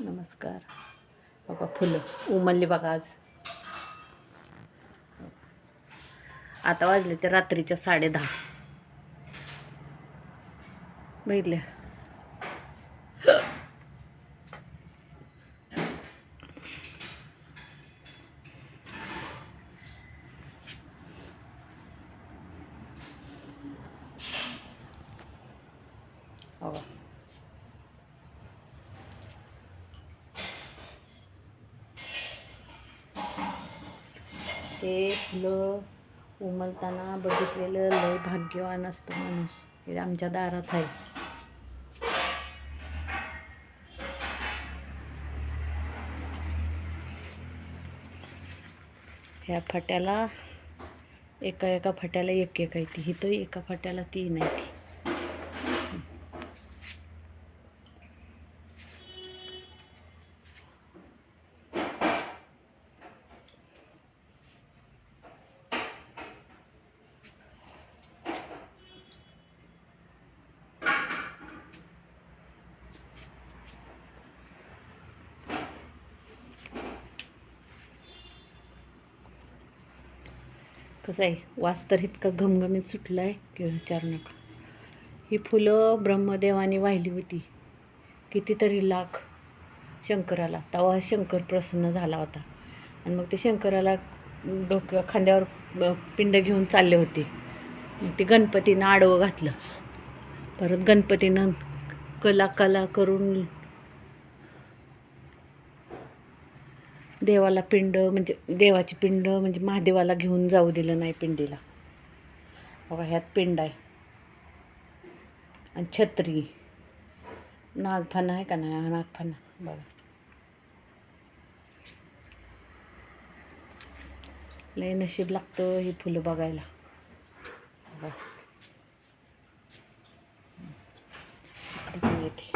नमस्कार. बघा फुलं उमलली बघा आज. आता वाजले ते रात्रीच्या साडे दहा. बघितले? हो ते फुलं उमलताना बघितलेलं लय भाग्यवान असतो माणूस. हे आमच्या दारात आहे. ह्या फाट्याला एका एका फाट्याला एक एक आहे ती. इथं एका फाट्याला तीन आहे ती. कसं आहे वास तर इतका घमघमीत सुटला आहे की विचार नका. ही फुलं ब्रह्मदेवाने वाहिली होती. कितीतरी लाख शंकराला तेव्हा शंकर प्रसन्न झाला होता. आणि मग ते शंकराला डोक्या खांद्यावर ब- पिंड घेऊन चालले होते. मग ते गणपतीनं आडवं घातलं. परत गणपतीनं कला कला करून देवाला पिंड म्हणजे देवाची पिंड म्हणजे महादेवाला घेऊन जाऊ दिलं नाही पिंडीला. बघा ह्यात पिंड आहे. आणि छत्री. नागफाना आहे का नाही? नागफाना. बघा. लय नशीब लागतं ही फुलं बघायला. बघा. येते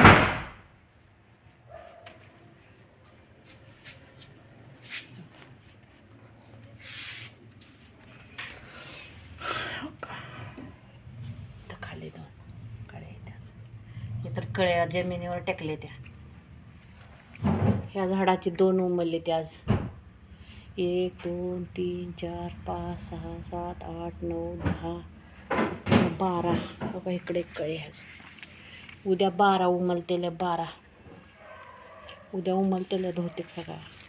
इथं खाली दोन कळ्या आहेत हे तर कळ्या जमिनीवर टेकले त्या. ह्या झाडाची दोन उमलले ते आज. एक दोन तीन चार पाच सहा सात आठ नऊ दहा बारा. बघा इकडे कळे ह्या उद्या बारा उमलतेल्या बारा. उद्या उमलतेल्या बहुतेक सगळ्या.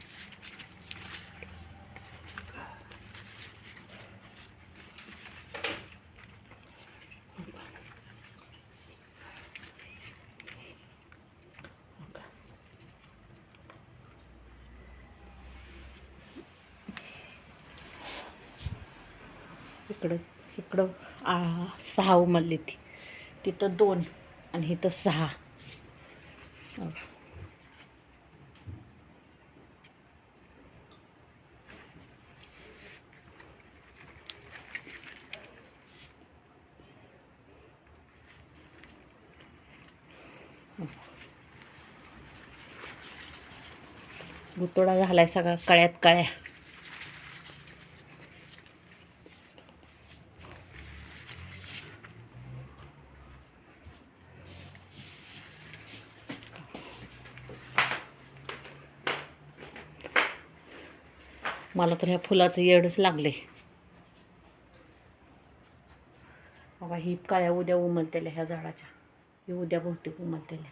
इकडं इकडं सहा उमलली ती. तिथं दोन आणि इथं सहा. गुतोडा झालाय सगळा कळ्यात कळ्या. मला तर ह्या फुलाचं येडच लागले. बाबा ही काळ्या उद्या उमलतेल्या ह्या झाडाच्या. ही उद्या बहुतेक उमलतेल्या.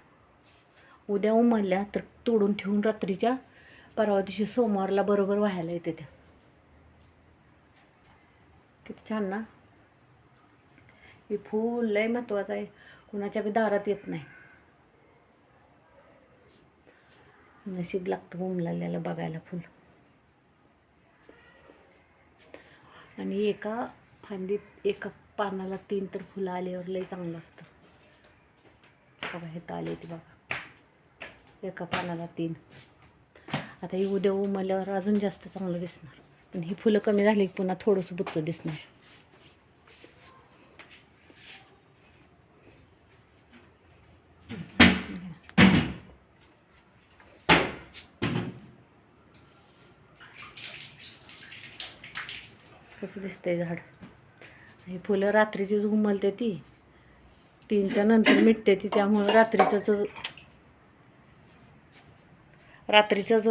उद्या उमलल्या तर तोडून ठेवून रात्रीच्या परवा दिवशी सोमवारला बरोबर व्हायला येते त्या. किती छान ना? हे फूल लय महत्वाचं आहे. कुणाच्या बी दारात येत नाही. नशीब लागतं उमललेलं बघायला फुल. आणि एका फांदीत एका पानाला तीन तर फुलं आल्यावर लय चांगलं असतं. बघा हे आले ते बघा. एका पानाला तीन. आता ही उद्या उमल्यावर अजून जास्त चांगलं दिसणार. पण ही फुलं कमी झाली की पुन्हा थोडंसं बुच्च दिसणार. कसं दिसतंय झाड? हे फुलं रात्रीचीच उमलते ती. तीनच्या नंतर मिटते ती त्यामुळं रात्रीचंच रात्रीचंच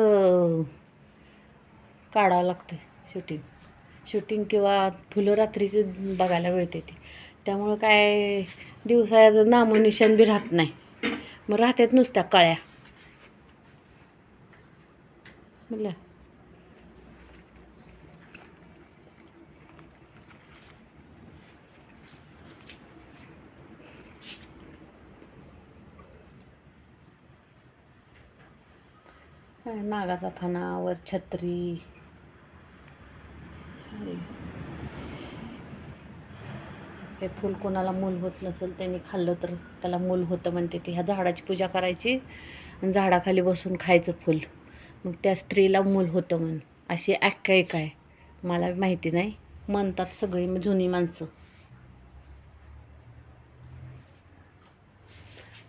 काढावं लागतं शूटिंग शूटिंग किंवा फुलं रात्रीची बघायला मिळते ती. त्यामुळं काय दिवसाचं नामोनिशान बी राहत नाही. मग राहतात नुसत्या कळ्या. म्हटलं नागाचा फणा वर छत्री. हे फूल कोणाला मूल होत नसेल त्यांनी खाल्लं तर त्याला मूल होतं म्हणते ते. ह्या झाडाची पूजा करायची आणि झाडाखाली बसून खायचं फूल. मग त्या स्त्रीला मूल होतं म्हण. अशी आख्यायिका आहे. मला माहिती नाही. म्हणतात सगळी जुनी माणसं.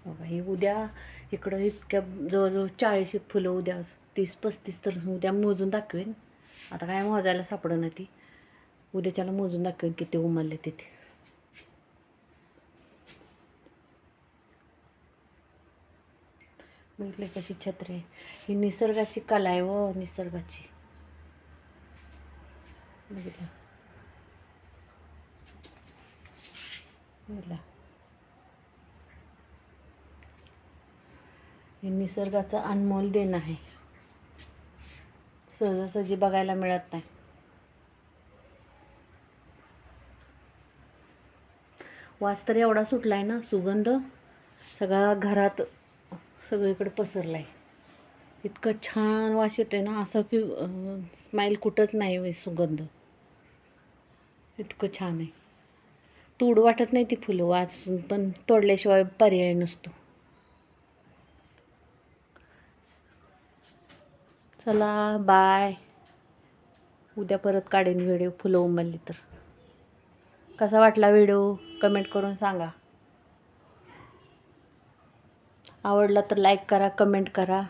बघा हे उद्या इकडं इतक्या जवळजवळ चाळीस फुलं उद्या तीस पस्तीस तर उद्या मोजून दाखवेन. आता काय मोजायला सापडं ती. उद्याच्याला मोजून दाखवेन किती उमलले तिथे बघितले कशी छत्री? आहे ही निसर्गाची कला आहे व निसर्गाची. बघितलं? बघितलं? हे निसर्गाचं अनमोल देणं आहे. सहजासहजी बघायला मिळत नाही. वास तर एवढा सुटला आहे ना सुगंध सगळा घरात सगळीकडे पसरला आहे इतकं छान वास येतोय ना असं की स्माईल कुठंच नाही सुगंध. इतकं छान आहे. तूड वाटत नाही ती फुलं वास पण तोडल्याशिवाय पर्याय नसतो. चला बाय उद्या परत काढेन व्हिडिओ फुलं उमलली तर. कसा वाटला व्हिडिओ कमेंट करून सांगा. आवडला तर लाईक करा कमेंट करा.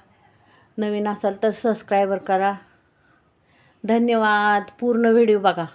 नवीन असाल तर सबस्क्रायबर करा. धन्यवाद. पूर्ण व्हिडिओ बघा.